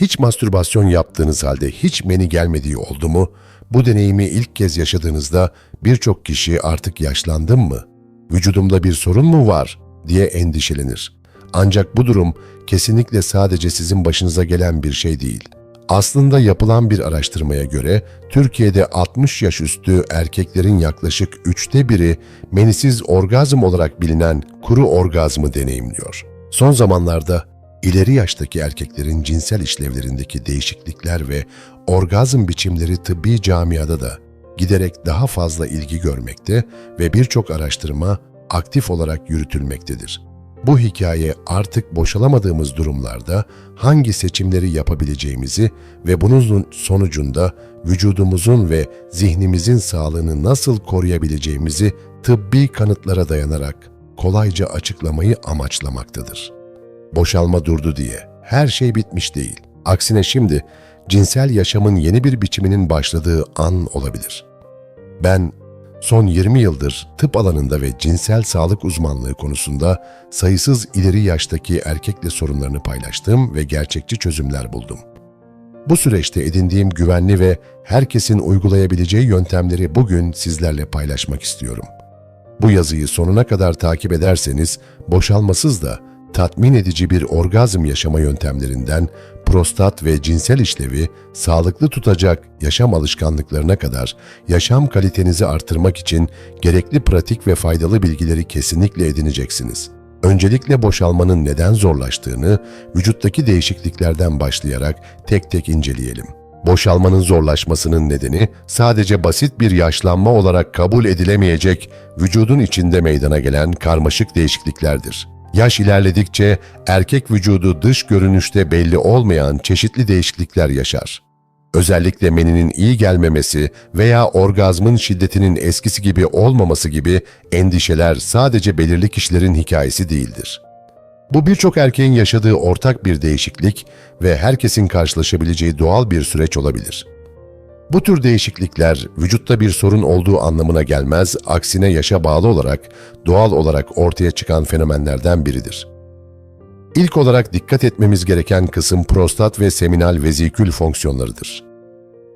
Hiç mastürbasyon yaptığınız halde hiç meni gelmediği oldu mu? Bu deneyimi ilk kez yaşadığınızda birçok kişi artık yaşlandım mı? Vücudumda bir sorun mu var diye endişelenir. Ancak bu durum kesinlikle sadece sizin başınıza gelen bir şey değil. Aslında yapılan bir araştırmaya göre Türkiye'de 60 yaş üstü erkeklerin yaklaşık üçte biri menisiz orgazm olarak bilinen kuru orgazmı deneyimliyor. Son zamanlarda ileri yaştaki erkeklerin cinsel işlevlerindeki değişiklikler ve orgazm biçimleri tıbbi camiada da giderek daha fazla ilgi görmekte ve birçok araştırma aktif olarak yürütülmektedir. Bu hikaye artık boşalamadığımız durumlarda hangi seçimleri yapabileceğimizi ve bunun sonucunda vücudumuzun ve zihnimizin sağlığını nasıl koruyabileceğimizi tıbbi kanıtlara dayanarak kolayca açıklamayı amaçlamaktadır. Boşalma durdu diye her şey bitmiş değil. Aksine şimdi cinsel yaşamın yeni bir biçiminin başladığı an olabilir. Ben son 20 yıldır tıp alanında ve cinsel sağlık uzmanlığı konusunda sayısız ileri yaştaki erkekle sorunlarını paylaştım ve gerçekçi çözümler buldum. Bu süreçte edindiğim güvenli ve herkesin uygulayabileceği yöntemleri bugün sizlerle paylaşmak istiyorum. Bu yazıyı sonuna kadar takip ederseniz boşalmasız da tatmin edici bir orgazm yaşama yöntemlerinden prostat ve cinsel işlevi sağlıklı tutacak yaşam alışkanlıklarına kadar yaşam kalitenizi artırmak için gerekli pratik ve faydalı bilgileri kesinlikle edineceksiniz. Öncelikle boşalmanın neden zorlaştığını vücuttaki değişikliklerden başlayarak tek tek inceleyelim. Boşalmanın zorlaşmasının nedeni sadece basit bir yaşlanma olarak kabul edilemeyecek vücudun içinde meydana gelen karmaşık değişikliklerdir. Yaş ilerledikçe erkek vücudu dış görünüşte belli olmayan çeşitli değişiklikler yaşar. Özellikle meninin iyi gelmemesi veya orgazmın şiddetinin eskisi gibi olmaması gibi endişeler sadece belirli kişilerin hikayesi değildir. Bu birçok erkeğin yaşadığı ortak bir değişiklik ve herkesin karşılaşabileceği doğal bir süreç olabilir. Bu tür değişiklikler vücutta bir sorun olduğu anlamına gelmez, aksine yaşa bağlı olarak doğal olarak ortaya çıkan fenomenlerden biridir. İlk olarak dikkat etmemiz gereken kısım prostat ve seminal vezikül fonksiyonlarıdır.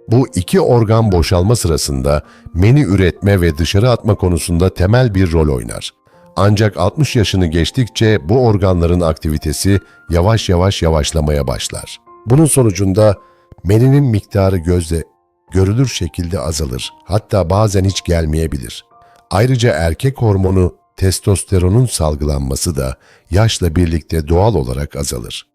Bu iki organ boşalma sırasında meni üretme ve dışarı atma konusunda temel bir rol oynar. Ancak 60 yaşını geçtikçe bu organların aktivitesi yavaş yavaş yavaşlamaya başlar. Bunun sonucunda meninin miktarı gözle görülür şekilde azalır. Hatta bazen hiç gelmeyebilir. Ayrıca erkek hormonu testosteronun salgılanması da yaşla birlikte doğal olarak azalır.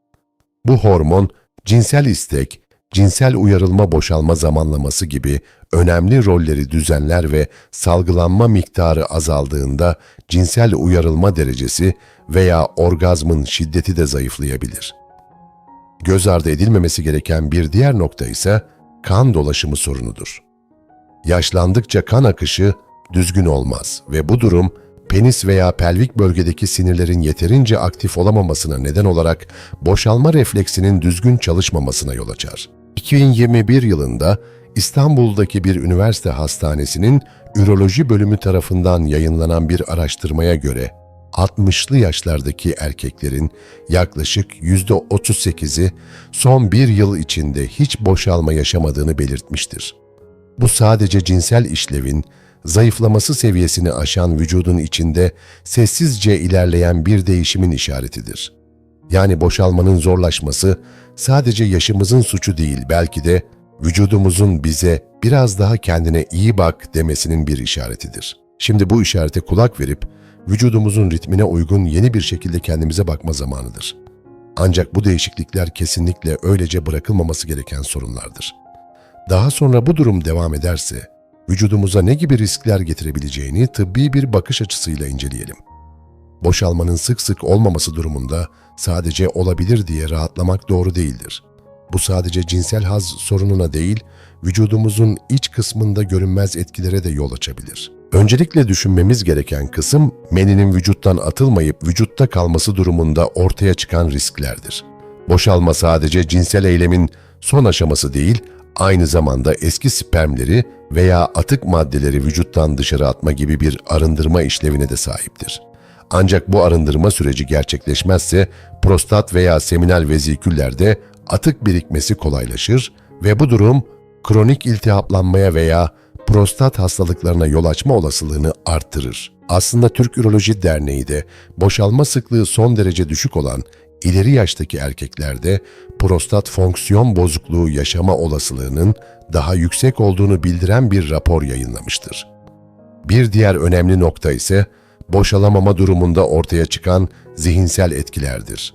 Bu hormon cinsel istek, cinsel uyarılma boşalma zamanlaması gibi önemli rolleri düzenler ve salgılanma miktarı azaldığında cinsel uyarılma derecesi veya orgazmın şiddeti de zayıflayabilir. Göz ardı edilmemesi gereken bir diğer nokta ise kan dolaşımı sorunudur. Yaşlandıkça kan akışı düzgün olmaz ve bu durum penis veya pelvik bölgedeki sinirlerin yeterince aktif olamamasına neden olarak boşalma refleksinin düzgün çalışmamasına yol açar. 2021 yılında İstanbul'daki bir üniversite hastanesinin üroloji bölümü tarafından yayınlanan bir araştırmaya göre 60'lı yaşlardaki erkeklerin yaklaşık %38'i son bir yıl içinde hiç boşalma yaşamadığını belirtmiştir. Bu sadece cinsel işlevin zayıflaması seviyesini aşan vücudun içinde sessizce ilerleyen bir değişimin işaretidir. Yani boşalmanın zorlaşması sadece yaşımızın suçu değil belki de vücudumuzun bize biraz daha kendine iyi bak demesinin bir işaretidir. Şimdi bu işarete kulak verip vücudumuzun ritmine uygun yeni bir şekilde kendimize bakma zamanıdır. Ancak bu değişiklikler kesinlikle öylece bırakılmaması gereken sorunlardır. Daha sonra bu durum devam ederse, vücudumuza ne gibi riskler getirebileceğini tıbbi bir bakış açısıyla inceleyelim. Boşalmanın sık sık olmaması durumunda sadece olabilir diye rahatlamak doğru değildir. Bu sadece cinsel haz sorununa değil, vücudumuzun iç kısmında görünmez etkilere de yol açabilir. Öncelikle düşünmemiz gereken kısım meninin vücuttan atılmayıp vücutta kalması durumunda ortaya çıkan risklerdir. Boşalma sadece cinsel eylemin son aşaması değil, aynı zamanda eski spermleri veya atık maddeleri vücuttan dışarı atma gibi bir arındırma işlevine de sahiptir. Ancak bu arındırma süreci gerçekleşmezse prostat veya seminal veziküllerde atık birikmesi kolaylaşır ve bu durum kronik iltihaplanmaya veya prostat hastalıklarına yol açma olasılığını arttırır. Aslında Türk Üroloji Derneği de boşalma sıklığı son derece düşük olan ileri yaştaki erkeklerde prostat fonksiyon bozukluğu yaşama olasılığının daha yüksek olduğunu bildiren bir rapor yayınlamıştır. Bir diğer önemli nokta ise boşalamama durumunda ortaya çıkan zihinsel etkilerdir.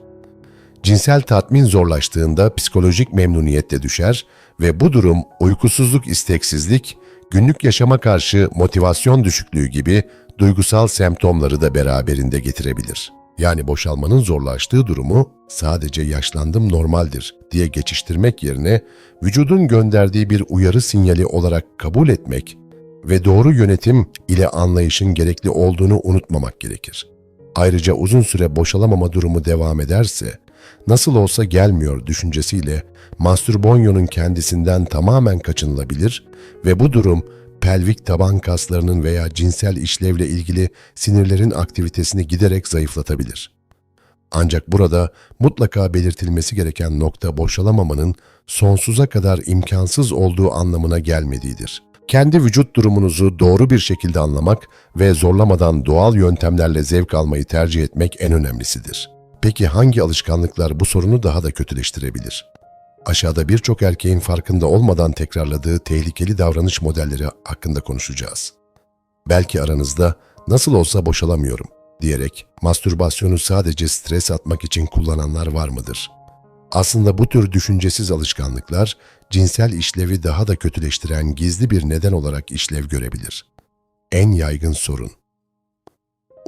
Cinsel tatmin zorlaştığında psikolojik memnuniyet de düşer ve bu durum uykusuzluk, isteksizlik, günlük yaşama karşı motivasyon düşüklüğü gibi duygusal semptomları da beraberinde getirebilir. Yani boşalmanın zorlaştığı durumu sadece yaşlandım normaldir diye geçiştirmek yerine vücudun gönderdiği bir uyarı sinyali olarak kabul etmek ve doğru yönetim ile anlayışın gerekli olduğunu unutmamak gerekir. Ayrıca uzun süre boşalamama durumu devam ederse, nasıl olsa gelmiyor düşüncesiyle mastürbonyonun kendisinden tamamen kaçınılabilir ve bu durum pelvik taban kaslarının veya cinsel işlevle ilgili sinirlerin aktivitesini giderek zayıflatabilir. Ancak burada mutlaka belirtilmesi gereken nokta boşalamamanın sonsuza kadar imkansız olduğu anlamına gelmediğidir. Kendi vücut durumunuzu doğru bir şekilde anlamak ve zorlamadan doğal yöntemlerle zevk almayı tercih etmek en önemlisidir. Peki hangi alışkanlıklar bu sorunu daha da kötüleştirebilir? Aşağıda birçok erkeğin farkında olmadan tekrarladığı tehlikeli davranış modelleri hakkında konuşacağız. Belki aranızda nasıl olsa boşalamıyorum diyerek mastürbasyonu sadece stres atmak için kullananlar var mıdır? Aslında bu tür düşüncesiz alışkanlıklar cinsel işlevi daha da kötüleştiren gizli bir neden olarak işlev görebilir. En yaygın sorun.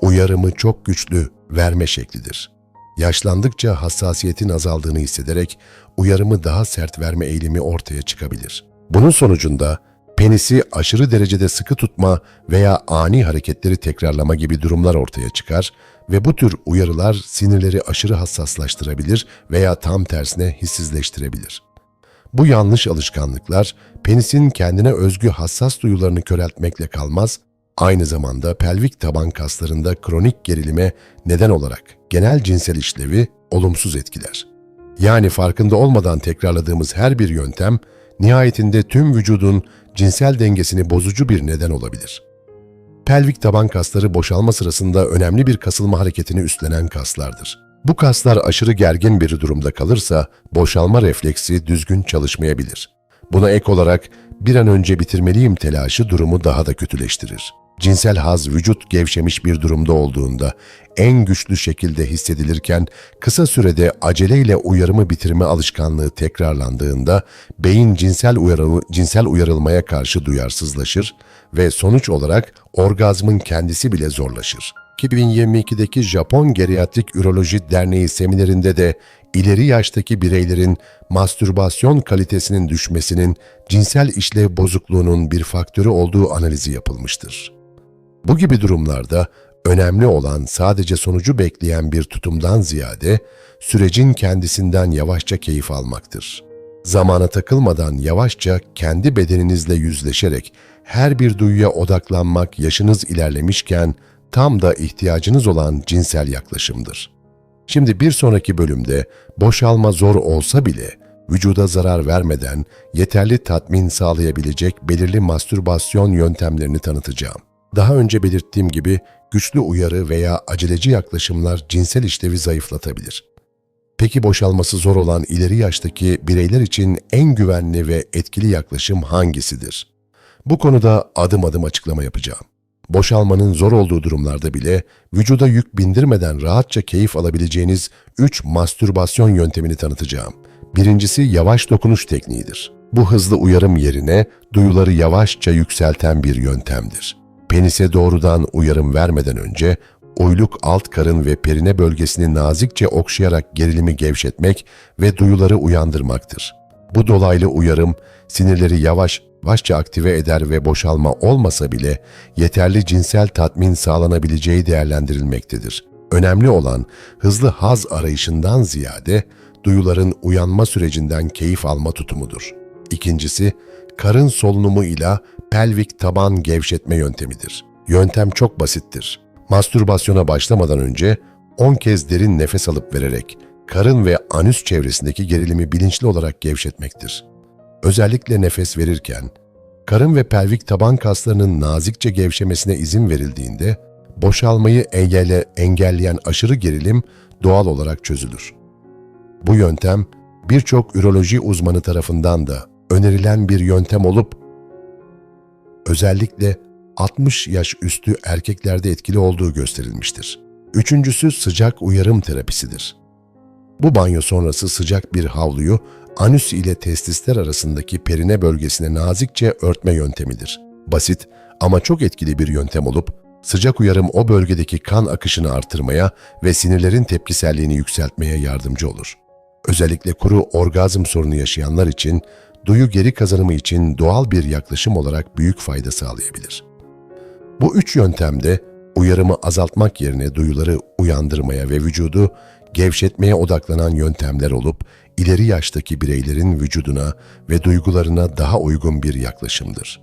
Uyarımı çok güçlü verme şeklidir. Yaşlandıkça hassasiyetin azaldığını hissederek uyarımı daha sert verme eğilimi ortaya çıkabilir. Bunun sonucunda penisi aşırı derecede sıkı tutma veya ani hareketleri tekrarlama gibi durumlar ortaya çıkar ve bu tür uyarılar sinirleri aşırı hassaslaştırabilir veya tam tersine hissizleştirebilir. Bu yanlış alışkanlıklar penisin kendine özgü hassas duyularını köreltmekle kalmaz, aynı zamanda pelvik taban kaslarında kronik gerilime neden olarak genel cinsel işlevi olumsuz etkiler. Yani farkında olmadan tekrarladığımız her bir yöntem nihayetinde tüm vücudun cinsel dengesini bozucu bir neden olabilir. Pelvik taban kasları boşalma sırasında önemli bir kasılma hareketini üstlenen kaslardır. Bu kaslar aşırı gergin bir durumda kalırsa boşalma refleksi düzgün çalışmayabilir. Buna ek olarak bir an önce bitirmeliyim telaşı durumu daha da kötüleştirir. Cinsel haz vücut gevşemiş bir durumda olduğunda en güçlü şekilde hissedilirken kısa sürede aceleyle uyarımı bitirme alışkanlığı tekrarlandığında beyin cinsel uyarı, cinsel uyarılmaya karşı duyarsızlaşır ve sonuç olarak orgazmın kendisi bile zorlaşır. 2022'deki Japon Geriatrik Üroloji Derneği seminerinde de ileri yaştaki bireylerin mastürbasyon kalitesinin düşmesinin cinsel işlev bozukluğunun bir faktörü olduğu analizi yapılmıştır. Bu gibi durumlarda önemli olan sadece sonucu bekleyen bir tutumdan ziyade sürecin kendisinden yavaşça keyif almaktır. Zamana takılmadan yavaşça kendi bedeninizle yüzleşerek her bir duyuya odaklanmak yaşınız ilerlemişken tam da ihtiyacınız olan cinsel yaklaşımdır. Şimdi bir sonraki bölümde boşalma zor olsa bile vücuda zarar vermeden yeterli tatmin sağlayabilecek belirli mastürbasyon yöntemlerini tanıtacağım. Daha önce belirttiğim gibi güçlü uyarı veya aceleci yaklaşımlar cinsel işlevi zayıflatabilir. Peki boşalması zor olan ileri yaştaki bireyler için en güvenli ve etkili yaklaşım hangisidir? Bu konuda adım adım açıklama yapacağım. Boşalmanın zor olduğu durumlarda bile vücuda yük bindirmeden rahatça keyif alabileceğiniz 3 mastürbasyon yöntemini tanıtacağım. Birincisi yavaş dokunuş tekniğidir. Bu hızlı uyarım yerine duyuları yavaşça yükselten bir yöntemdir. Penise doğrudan uyarım vermeden önce oyluk alt karın ve perine bölgesini nazikçe okşayarak gerilimi gevşetmek ve duyuları uyandırmaktır. Bu dolaylı uyarım sinirleri yavaş yavaşça aktive eder ve boşalma olmasa bile yeterli cinsel tatmin sağlanabileceği değerlendirilmektedir. Önemli olan hızlı haz arayışından ziyade duyuların uyanma sürecinden keyif alma tutumudur. İkincisi, karın solunumu ile pelvik taban gevşetme yöntemidir. Yöntem çok basittir. Mastürbasyona başlamadan önce 10 kez derin nefes alıp vererek karın ve anüs çevresindeki gerilimi bilinçli olarak gevşetmektir. Özellikle nefes verirken, karın ve pelvik taban kaslarının nazikçe gevşemesine izin verildiğinde, boşalmayı engelle, engelleyen aşırı gerilim doğal olarak çözülür. Bu yöntem birçok üroloji uzmanı tarafından da önerilen bir yöntem olup özellikle 60 yaş üstü erkeklerde etkili olduğu gösterilmiştir. Üçüncüsü sıcak uyarım terapisidir. Bu banyo sonrası sıcak bir havluyu anüs ile testisler arasındaki perine bölgesine nazikçe örtme yöntemidir. Basit ama çok etkili bir yöntem olup sıcak uyarım o bölgedeki kan akışını artırmaya ve sinirlerin tepkiselliğini yükseltmeye yardımcı olur. Özellikle kuru orgazm sorunu yaşayanlar için duyu geri kazanımı için doğal bir yaklaşım olarak büyük fayda sağlayabilir. Bu üç yöntemde uyarımı azaltmak yerine duyuları uyandırmaya ve vücudu gevşetmeye odaklanan yöntemler olup ileri yaştaki bireylerin vücuduna ve duygularına daha uygun bir yaklaşımdır.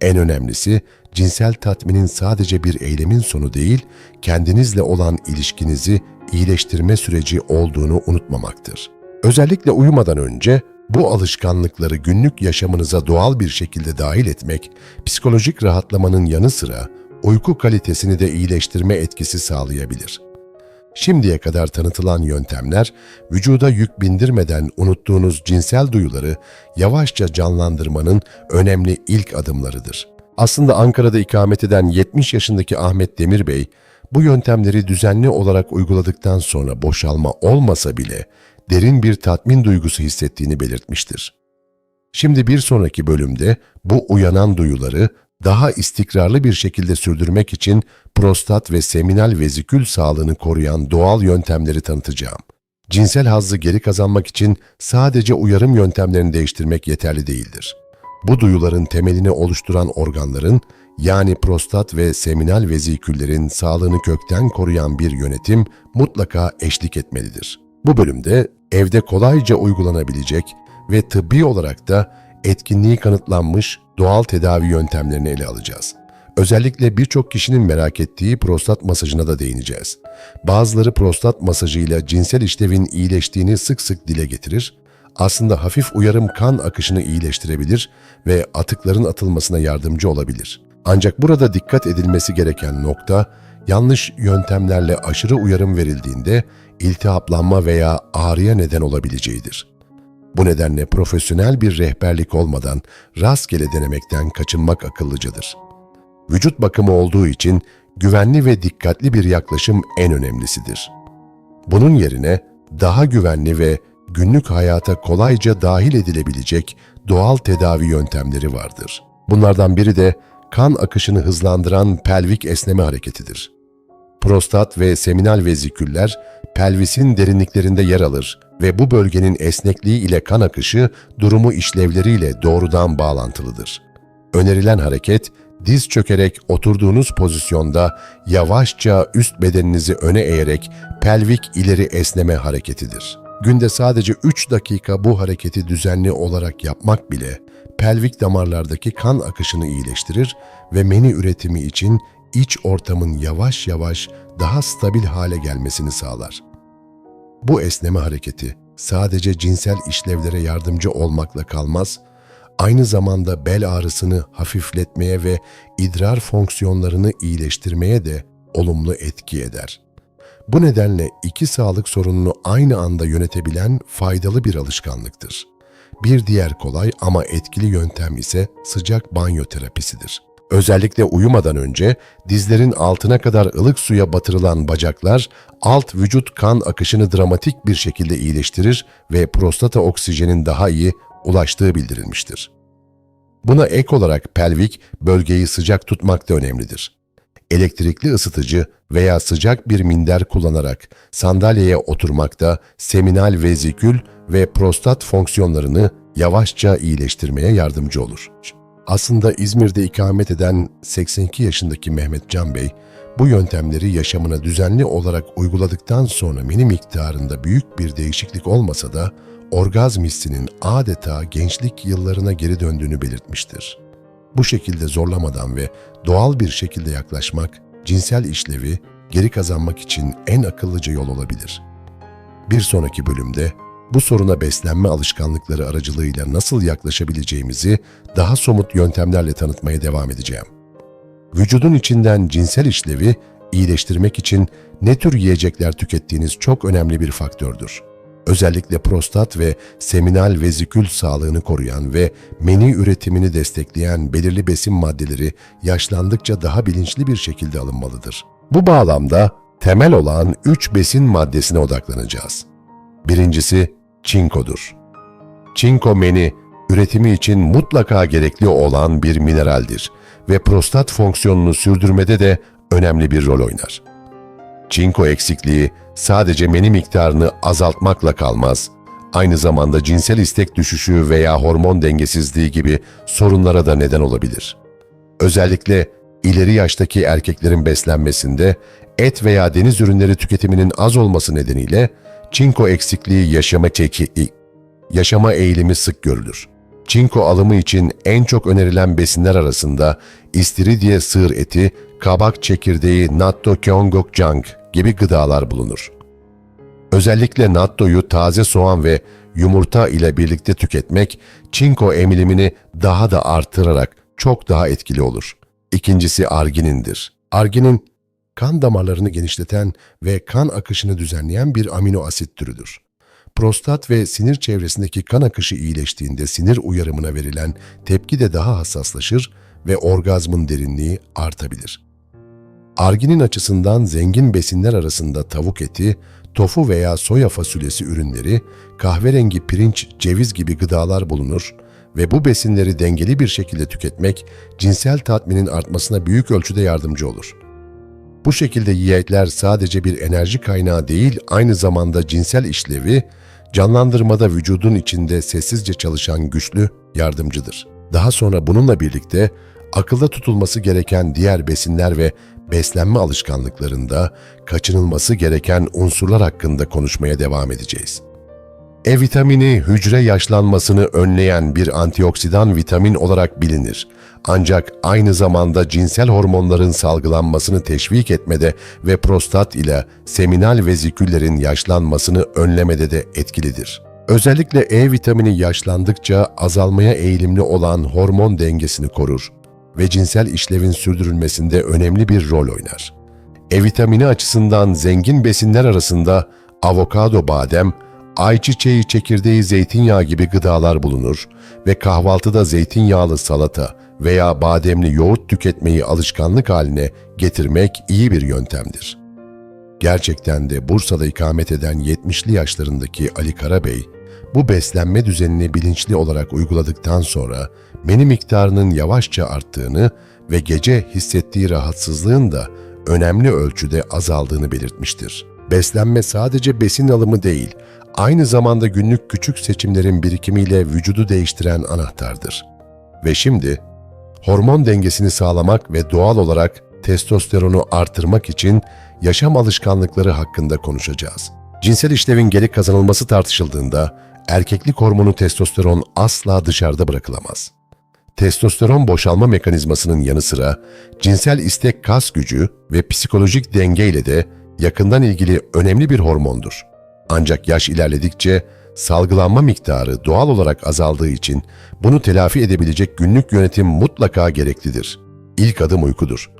En önemlisi cinsel tatminin sadece bir eylemin sonu değil, kendinizle olan ilişkinizi iyileştirme süreci olduğunu unutmamaktır. Özellikle uyumadan önce bu alışkanlıkları günlük yaşamınıza doğal bir şekilde dahil etmek, psikolojik rahatlamanın yanı sıra uyku kalitesini de iyileştirme etkisi sağlayabilir. Şimdiye kadar tanıtılan yöntemler, vücuda yük bindirmeden unuttuğunuz cinsel duyuları yavaşça canlandırmanın önemli ilk adımlarıdır. Aslında Ankara'da ikamet eden 70 yaşındaki Ahmet Demir Bey, bu yöntemleri düzenli olarak uyguladıktan sonra boşalma olmasa bile derin bir tatmin duygusu hissettiğini belirtmiştir. Şimdi bir sonraki bölümde bu uyanan duyuları daha istikrarlı bir şekilde sürdürmek için prostat ve seminal vezikül sağlığını koruyan doğal yöntemleri tanıtacağım. Cinsel hazzı geri kazanmak için sadece uyarım yöntemlerini değiştirmek yeterli değildir. Bu duyuların temelini oluşturan organların yani prostat ve seminal veziküllerin sağlığını kökten koruyan bir yönetim mutlaka eşlik etmelidir. Bu bölümde evde kolayca uygulanabilecek ve tıbbi olarak da etkinliği kanıtlanmış doğal tedavi yöntemlerini ele alacağız. Özellikle birçok kişinin merak ettiği prostat masajına da değineceğiz. Bazıları prostat masajıyla cinsel işlevin iyileştiğini sık sık dile getirir. Aslında hafif uyarım kan akışını iyileştirebilir ve atıkların atılmasına yardımcı olabilir. Ancak burada dikkat edilmesi gereken nokta, yanlış yöntemlerle aşırı uyarım verildiğinde iltihaplanma veya ağrıya neden olabileceğidir. Bu nedenle profesyonel bir rehberlik olmadan rastgele denemekten kaçınmak akıllıcadır. Vücut bakımı olduğu için güvenli ve dikkatli bir yaklaşım en önemlisidir. Bunun yerine daha güvenli ve günlük hayata kolayca dahil edilebilecek doğal tedavi yöntemleri vardır. Bunlardan biri de kan akışını hızlandıran pelvik esneme hareketidir. Prostat ve seminal veziküller pelvisin derinliklerinde yer alır ve bu bölgenin esnekliği ile kan akışı durumu işlevleriyle doğrudan bağlantılıdır. Önerilen hareket diz çökerek oturduğunuz pozisyonda yavaşça üst bedeninizi öne eğerek pelvik ileri esneme hareketidir. Günde sadece 3 dakika bu hareketi düzenli olarak yapmak bile pelvik damarlardaki kan akışını iyileştirir ve meni üretimi için iç ortamın yavaş yavaş daha stabil hale gelmesini sağlar. Bu esneme hareketi sadece cinsel işlevlere yardımcı olmakla kalmaz, aynı zamanda bel ağrısını hafifletmeye ve idrar fonksiyonlarını iyileştirmeye de olumlu etki eder. Bu nedenle iki sağlık sorununu aynı anda yönetebilen faydalı bir alışkanlıktır. Bir diğer kolay ama etkili yöntem ise sıcak banyo terapisidir. Özellikle uyumadan önce dizlerin altına kadar ılık suya batırılan bacaklar alt vücut kan akışını dramatik bir şekilde iyileştirir ve prostata oksijenin daha iyi ulaştığı bildirilmiştir. Buna ek olarak pelvik bölgeyi sıcak tutmak da önemlidir. Elektrikli ısıtıcı veya sıcak bir minder kullanarak sandalyeye oturmakta seminal vezikül ve prostat fonksiyonlarını yavaşça iyileştirmeye yardımcı olur. Aslında İzmir'de ikamet eden 82 yaşındaki Mehmet Can Bey, bu yöntemleri yaşamına düzenli olarak uyguladıktan sonra mini miktarında büyük bir değişiklik olmasa da orgazm hissinin adeta gençlik yıllarına geri döndüğünü belirtmiştir. Bu şekilde zorlamadan ve doğal bir şekilde yaklaşmak, cinsel işlevi geri kazanmak için en akıllıca yol olabilir. Bir sonraki bölümde bu soruna beslenme alışkanlıkları aracılığıyla nasıl yaklaşabileceğimizi daha somut yöntemlerle tanıtmaya devam edeceğim. Vücudun içinden cinsel işlevi iyileştirmek için ne tür yiyecekler tükettiğiniz çok önemli bir faktördür. Özellikle prostat ve seminal vezikül sağlığını koruyan ve meni üretimini destekleyen belirli besin maddeleri yaşlandıkça daha bilinçli bir şekilde alınmalıdır. Bu bağlamda temel olan 3 besin maddesine odaklanacağız. Birincisi çinkodur. Çinko meni üretimi için mutlaka gerekli olan bir mineraldir ve prostat fonksiyonunu sürdürmede de önemli bir rol oynar. Çinko eksikliği sadece meni miktarını azaltmakla kalmaz, aynı zamanda cinsel istek düşüşü veya hormon dengesizliği gibi sorunlara da neden olabilir. Özellikle ileri yaştaki erkeklerin beslenmesinde et veya deniz ürünleri tüketiminin az olması nedeniyle çinko eksikliği yaşama çeki, yaşama eğilimi sık görülür. Çinko alımı için en çok önerilen besinler arasında istiridye sığır eti, kabak çekirdeği, natto kyongokjang gibi gıdalar bulunur. Özellikle nattoyu taze soğan ve yumurta ile birlikte tüketmek çinko emilimini daha da artırarak çok daha etkili olur. İkincisi arginindir. Arginin kan damarlarını genişleten ve kan akışını düzenleyen bir amino asit türüdür. Prostat ve sinir çevresindeki kan akışı iyileştiğinde sinir uyarımına verilen tepki de daha hassaslaşır ve orgazmın derinliği artabilir. Arginin açısından zengin besinler arasında tavuk eti, tofu veya soya fasulyesi ürünleri, kahverengi pirinç, ceviz gibi gıdalar bulunur ve bu besinleri dengeli bir şekilde tüketmek cinsel tatminin artmasına büyük ölçüde yardımcı olur. Bu şekilde yiyecekler sadece bir enerji kaynağı değil, aynı zamanda cinsel işlevi, canlandırmada vücudun içinde sessizce çalışan güçlü yardımcıdır. Daha sonra bununla birlikte akılda tutulması gereken diğer besinler ve beslenme alışkanlıklarında kaçınılması gereken unsurlar hakkında konuşmaya devam edeceğiz. E vitamini hücre yaşlanmasını önleyen bir antioksidan vitamin olarak bilinir. Ancak aynı zamanda cinsel hormonların salgılanmasını teşvik etmede ve prostat ile seminal veziküllerin yaşlanmasını önlemede de etkilidir. Özellikle E vitamini yaşlandıkça azalmaya eğilimli olan hormon dengesini korur ve cinsel işlevin sürdürülmesinde önemli bir rol oynar. E vitamini açısından zengin besinler arasında avokado badem, ayçiçeği çekirdeği zeytinyağı gibi gıdalar bulunur ve kahvaltıda zeytinyağlı salata veya bademli yoğurt tüketmeyi alışkanlık haline getirmek iyi bir yöntemdir. Gerçekten de Bursa'da ikamet eden 70'li yaşlarındaki Ali Karabey, bu beslenme düzenini bilinçli olarak uyguladıktan sonra meni miktarının yavaşça arttığını ve gece hissettiği rahatsızlığın da önemli ölçüde azaldığını belirtmiştir. Beslenme sadece besin alımı değil, aynı zamanda günlük küçük seçimlerin birikimiyle vücudu değiştiren anahtardır. Ve şimdi hormon dengesini sağlamak ve doğal olarak testosteronu artırmak için yaşam alışkanlıkları hakkında konuşacağız. Cinsel işlevin geri kazanılması tartışıldığında erkeklik hormonu testosteron asla dışarıda bırakılamaz. Testosteron boşalma mekanizmasının yanı sıra cinsel istek kas gücü ve psikolojik denge ile de yakından ilgili önemli bir hormondur. Ancak yaş ilerledikçe salgılanma miktarı doğal olarak azaldığı için bunu telafi edebilecek günlük yönetim mutlaka gereklidir. İlk adım uykudur.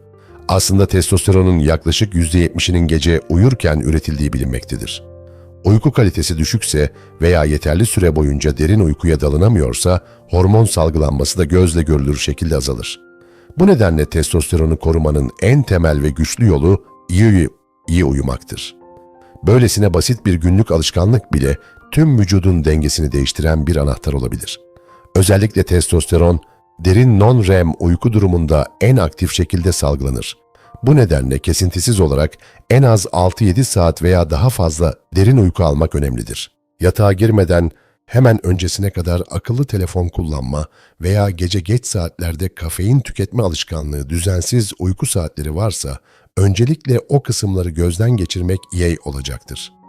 Aslında testosteronun yaklaşık %70'inin gece uyurken üretildiği bilinmektedir. Uyku kalitesi düşükse veya yeterli süre boyunca derin uykuya dalınamıyorsa hormon salgılanması da gözle görülür şekilde azalır. Bu nedenle testosteronu korumanın en temel ve güçlü yolu iyi, iyi uyumaktır. Böylesine basit bir günlük alışkanlık bile tüm vücudun dengesini değiştiren bir anahtar olabilir. Özellikle testosteron, derin non-REM uyku durumunda en aktif şekilde salgılanır. Bu nedenle kesintisiz olarak en az 6-7 saat veya daha fazla derin uyku almak önemlidir. Yatağa girmeden hemen öncesine kadar akıllı telefon kullanma veya gece geç saatlerde kafein tüketme alışkanlığı düzensiz uyku saatleri varsa öncelikle o kısımları gözden geçirmek iyi olacaktır.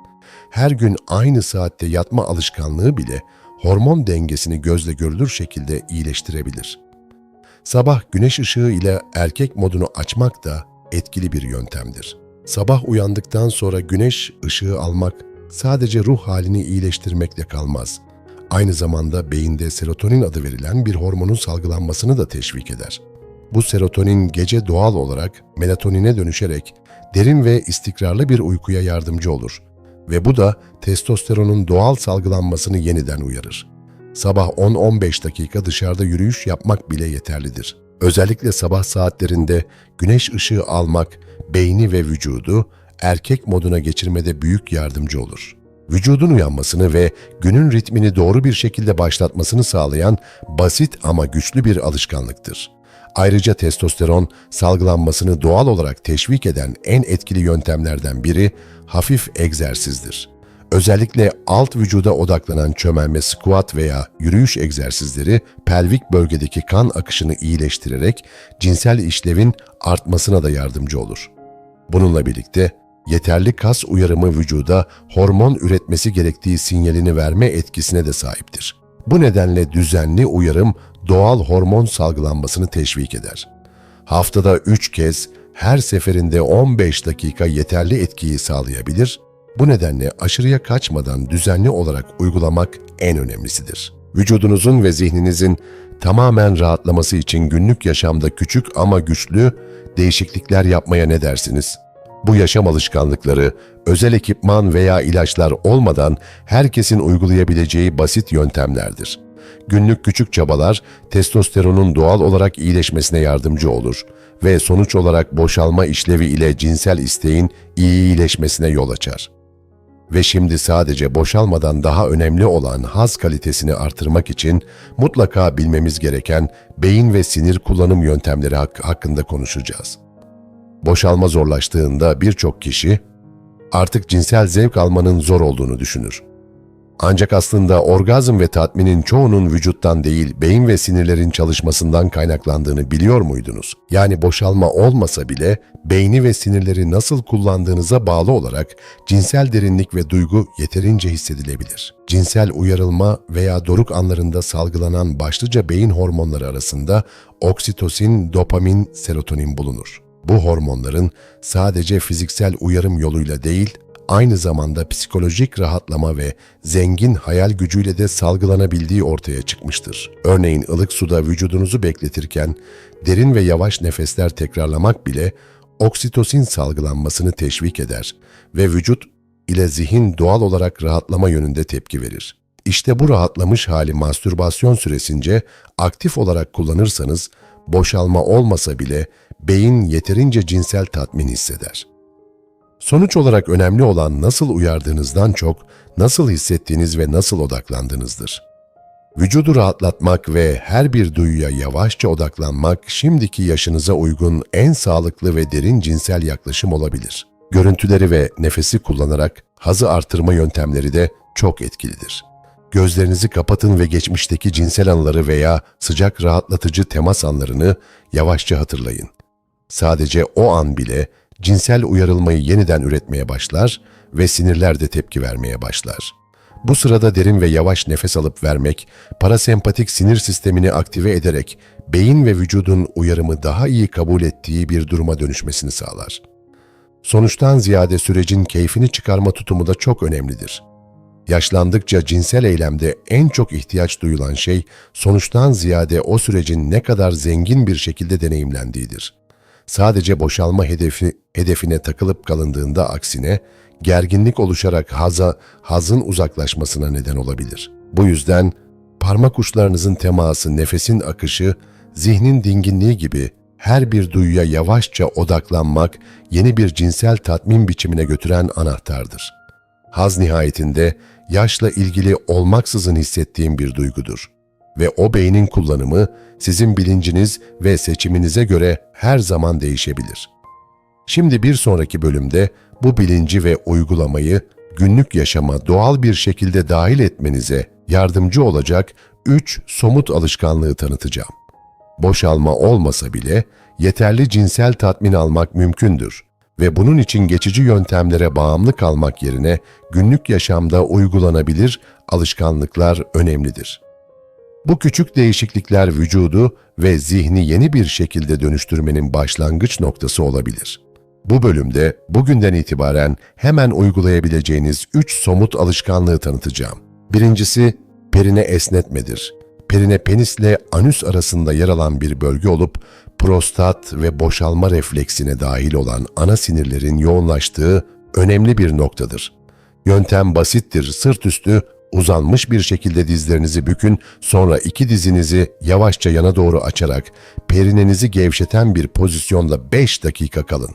Her gün aynı saatte yatma alışkanlığı bile hormon dengesini gözle görülür şekilde iyileştirebilir. Sabah güneş ışığı ile erkek modunu açmak da etkili bir yöntemdir. Sabah uyandıktan sonra güneş ışığı almak sadece ruh halini iyileştirmekle kalmaz. Aynı zamanda beyinde serotonin adı verilen bir hormonun salgılanmasını da teşvik eder. Bu serotonin gece doğal olarak melatonine dönüşerek derin ve istikrarlı bir uykuya yardımcı olur ve bu da testosteronun doğal salgılanmasını yeniden uyarır. Sabah 10-15 dakika dışarıda yürüyüş yapmak bile yeterlidir. Özellikle sabah saatlerinde güneş ışığı almak beyni ve vücudu erkek moduna geçirmede büyük yardımcı olur. Vücudun uyanmasını ve günün ritmini doğru bir şekilde başlatmasını sağlayan basit ama güçlü bir alışkanlıktır. Ayrıca testosteron salgılanmasını doğal olarak teşvik eden en etkili yöntemlerden biri hafif egzersizdir. Özellikle alt vücuda odaklanan çömelme squat veya yürüyüş egzersizleri pelvik bölgedeki kan akışını iyileştirerek cinsel işlevin artmasına da yardımcı olur. Bununla birlikte yeterli kas uyarımı vücuda hormon üretmesi gerektiği sinyalini verme etkisine de sahiptir. Bu nedenle düzenli uyarım doğal hormon salgılanmasını teşvik eder. Haftada 3 kez her seferinde 15 dakika yeterli etkiyi sağlayabilir. Bu nedenle aşırıya kaçmadan düzenli olarak uygulamak en önemlisidir. Vücudunuzun ve zihninizin tamamen rahatlaması için günlük yaşamda küçük ama güçlü değişiklikler yapmaya ne dersiniz? Bu yaşam alışkanlıkları, özel ekipman veya ilaçlar olmadan herkesin uygulayabileceği basit yöntemlerdir. Günlük küçük çabalar testosteronun doğal olarak iyileşmesine yardımcı olur ve sonuç olarak boşalma işlevi ile cinsel isteğin iyileşmesine yol açar. Ve şimdi sadece boşalmadan daha önemli olan haz kalitesini artırmak için mutlaka bilmemiz gereken beyin ve sinir kullanım yöntemleri hak- hakkında konuşacağız. Boşalma zorlaştığında birçok kişi artık cinsel zevk almanın zor olduğunu düşünür. Ancak aslında orgazm ve tatminin çoğunun vücuttan değil, beyin ve sinirlerin çalışmasından kaynaklandığını biliyor muydunuz? Yani boşalma olmasa bile beyni ve sinirleri nasıl kullandığınıza bağlı olarak cinsel derinlik ve duygu yeterince hissedilebilir. Cinsel uyarılma veya doruk anlarında salgılanan başlıca beyin hormonları arasında oksitosin, dopamin, serotonin bulunur. Bu hormonların sadece fiziksel uyarım yoluyla değil, aynı zamanda psikolojik rahatlama ve zengin hayal gücüyle de salgılanabildiği ortaya çıkmıştır. Örneğin ılık suda vücudunuzu bekletirken derin ve yavaş nefesler tekrarlamak bile oksitosin salgılanmasını teşvik eder ve vücut ile zihin doğal olarak rahatlama yönünde tepki verir. İşte bu rahatlamış hali mastürbasyon süresince aktif olarak kullanırsanız boşalma olmasa bile beyin yeterince cinsel tatmin hisseder. Sonuç olarak önemli olan nasıl uyardığınızdan çok nasıl hissettiğiniz ve nasıl odaklandığınızdır. Vücudu rahatlatmak ve her bir duyuya yavaşça odaklanmak şimdiki yaşınıza uygun en sağlıklı ve derin cinsel yaklaşım olabilir. Görüntüleri ve nefesi kullanarak hazı artırma yöntemleri de çok etkilidir. Gözlerinizi kapatın ve geçmişteki cinsel anları veya sıcak rahatlatıcı temas anlarını yavaşça hatırlayın. Sadece o an bile cinsel uyarılmayı yeniden üretmeye başlar ve sinirler de tepki vermeye başlar. Bu sırada derin ve yavaş nefes alıp vermek, parasempatik sinir sistemini aktive ederek beyin ve vücudun uyarımı daha iyi kabul ettiği bir duruma dönüşmesini sağlar. Sonuçtan ziyade sürecin keyfini çıkarma tutumu da çok önemlidir. Yaşlandıkça cinsel eylemde en çok ihtiyaç duyulan şey sonuçtan ziyade o sürecin ne kadar zengin bir şekilde deneyimlendiğidir. Sadece boşalma hedefi, hedefine takılıp kalındığında aksine gerginlik oluşarak haza, hazın uzaklaşmasına neden olabilir. Bu yüzden parmak uçlarınızın teması, nefesin akışı, zihnin dinginliği gibi her bir duyuya yavaşça odaklanmak yeni bir cinsel tatmin biçimine götüren anahtardır. Haz nihayetinde yaşla ilgili olmaksızın hissettiğim bir duygudur ve o beynin kullanımı sizin bilinciniz ve seçiminize göre her zaman değişebilir. Şimdi bir sonraki bölümde bu bilinci ve uygulamayı günlük yaşama doğal bir şekilde dahil etmenize yardımcı olacak 3 somut alışkanlığı tanıtacağım. Boşalma olmasa bile yeterli cinsel tatmin almak mümkündür ve bunun için geçici yöntemlere bağımlı kalmak yerine günlük yaşamda uygulanabilir alışkanlıklar önemlidir. Bu küçük değişiklikler vücudu ve zihni yeni bir şekilde dönüştürmenin başlangıç noktası olabilir. Bu bölümde bugünden itibaren hemen uygulayabileceğiniz 3 somut alışkanlığı tanıtacağım. Birincisi perine esnetmedir. Perine penisle anüs arasında yer alan bir bölge olup prostat ve boşalma refleksine dahil olan ana sinirlerin yoğunlaştığı önemli bir noktadır. Yöntem basittir. Sırt üstü uzanmış bir şekilde dizlerinizi bükün, sonra iki dizinizi yavaşça yana doğru açarak perinenizi gevşeten bir pozisyonda 5 dakika kalın.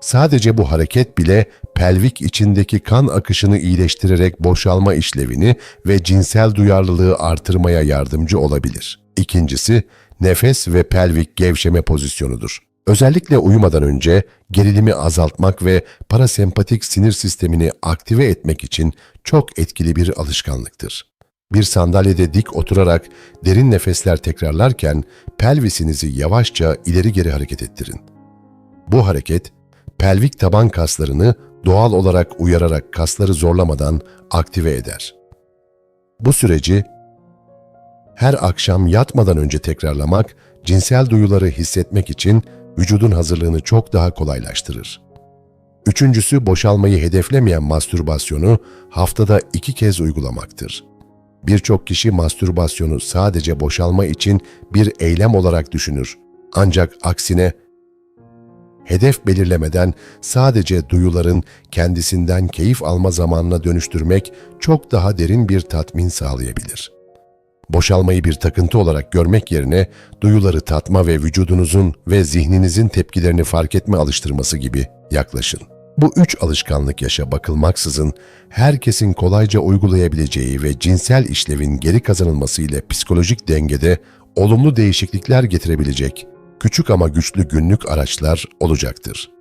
Sadece bu hareket bile pelvik içindeki kan akışını iyileştirerek boşalma işlevini ve cinsel duyarlılığı artırmaya yardımcı olabilir. İkincisi, nefes ve pelvik gevşeme pozisyonudur. Özellikle uyumadan önce gerilimi azaltmak ve parasempatik sinir sistemini aktive etmek için çok etkili bir alışkanlıktır. Bir sandalyede dik oturarak derin nefesler tekrarlarken pelvisinizi yavaşça ileri geri hareket ettirin. Bu hareket pelvik taban kaslarını doğal olarak uyararak kasları zorlamadan aktive eder. Bu süreci her akşam yatmadan önce tekrarlamak, cinsel duyuları hissetmek için vücudun hazırlığını çok daha kolaylaştırır. Üçüncüsü boşalmayı hedeflemeyen mastürbasyonu haftada iki kez uygulamaktır. Birçok kişi mastürbasyonu sadece boşalma için bir eylem olarak düşünür. Ancak aksine hedef belirlemeden sadece duyuların kendisinden keyif alma zamanına dönüştürmek çok daha derin bir tatmin sağlayabilir. Boşalmayı bir takıntı olarak görmek yerine duyuları tatma ve vücudunuzun ve zihninizin tepkilerini fark etme alıştırması gibi yaklaşın. Bu üç alışkanlık yaşa bakılmaksızın herkesin kolayca uygulayabileceği ve cinsel işlevin geri kazanılması ile psikolojik dengede olumlu değişiklikler getirebilecek küçük ama güçlü günlük araçlar olacaktır.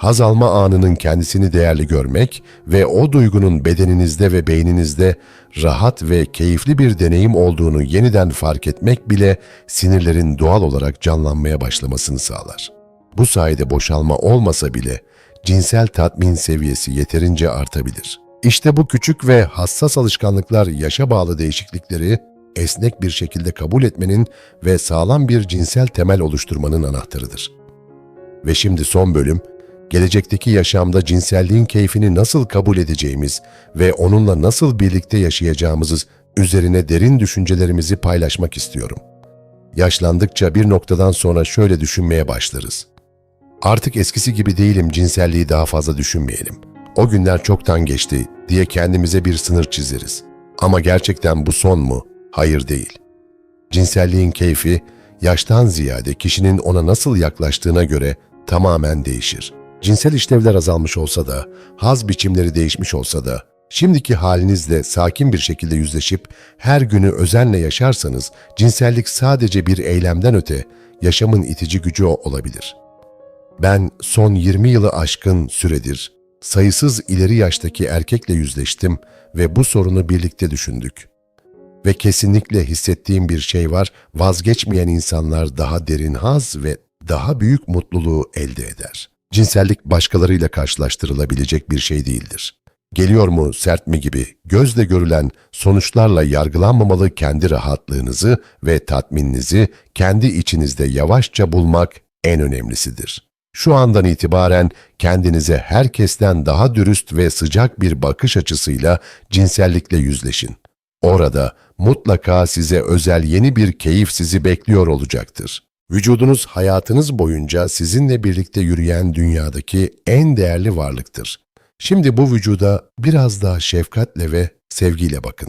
Haz alma anının kendisini değerli görmek ve o duygunun bedeninizde ve beyninizde rahat ve keyifli bir deneyim olduğunu yeniden fark etmek bile sinirlerin doğal olarak canlanmaya başlamasını sağlar. Bu sayede boşalma olmasa bile cinsel tatmin seviyesi yeterince artabilir. İşte bu küçük ve hassas alışkanlıklar yaşa bağlı değişiklikleri esnek bir şekilde kabul etmenin ve sağlam bir cinsel temel oluşturmanın anahtarıdır. Ve şimdi son bölüm, gelecekteki yaşamda cinselliğin keyfini nasıl kabul edeceğimiz ve onunla nasıl birlikte yaşayacağımız üzerine derin düşüncelerimizi paylaşmak istiyorum. Yaşlandıkça bir noktadan sonra şöyle düşünmeye başlarız. Artık eskisi gibi değilim cinselliği daha fazla düşünmeyelim. O günler çoktan geçti diye kendimize bir sınır çizeriz. Ama gerçekten bu son mu? Hayır değil. Cinselliğin keyfi yaştan ziyade kişinin ona nasıl yaklaştığına göre tamamen değişir. Cinsel işlevler azalmış olsa da, haz biçimleri değişmiş olsa da, şimdiki halinizle sakin bir şekilde yüzleşip her günü özenle yaşarsanız cinsellik sadece bir eylemden öte yaşamın itici gücü olabilir. Ben son 20 yılı aşkın süredir sayısız ileri yaştaki erkekle yüzleştim ve bu sorunu birlikte düşündük. Ve kesinlikle hissettiğim bir şey var, vazgeçmeyen insanlar daha derin haz ve daha büyük mutluluğu elde eder. Cinsellik başkalarıyla karşılaştırılabilecek bir şey değildir. Geliyor mu, sert mi gibi gözle görülen sonuçlarla yargılanmamalı kendi rahatlığınızı ve tatmininizi kendi içinizde yavaşça bulmak en önemlisidir. Şu andan itibaren kendinize herkesten daha dürüst ve sıcak bir bakış açısıyla cinsellikle yüzleşin. Orada mutlaka size özel yeni bir keyif sizi bekliyor olacaktır. Vücudunuz hayatınız boyunca sizinle birlikte yürüyen dünyadaki en değerli varlıktır. Şimdi bu vücuda biraz daha şefkatle ve sevgiyle bakın.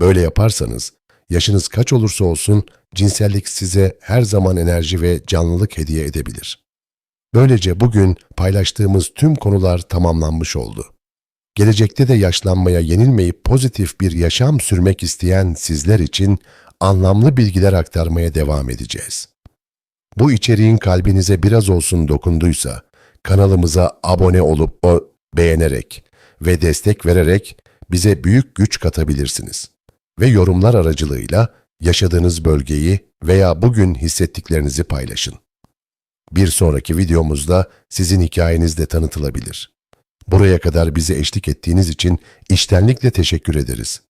Böyle yaparsanız, yaşınız kaç olursa olsun cinsellik size her zaman enerji ve canlılık hediye edebilir. Böylece bugün paylaştığımız tüm konular tamamlanmış oldu. Gelecekte de yaşlanmaya yenilmeyip pozitif bir yaşam sürmek isteyen sizler için anlamlı bilgiler aktarmaya devam edeceğiz. Bu içeriğin kalbinize biraz olsun dokunduysa, kanalımıza abone olup o beğenerek ve destek vererek bize büyük güç katabilirsiniz. Ve yorumlar aracılığıyla yaşadığınız bölgeyi veya bugün hissettiklerinizi paylaşın. Bir sonraki videomuzda sizin hikayeniz de tanıtılabilir. Buraya kadar bize eşlik ettiğiniz için içtenlikle teşekkür ederiz.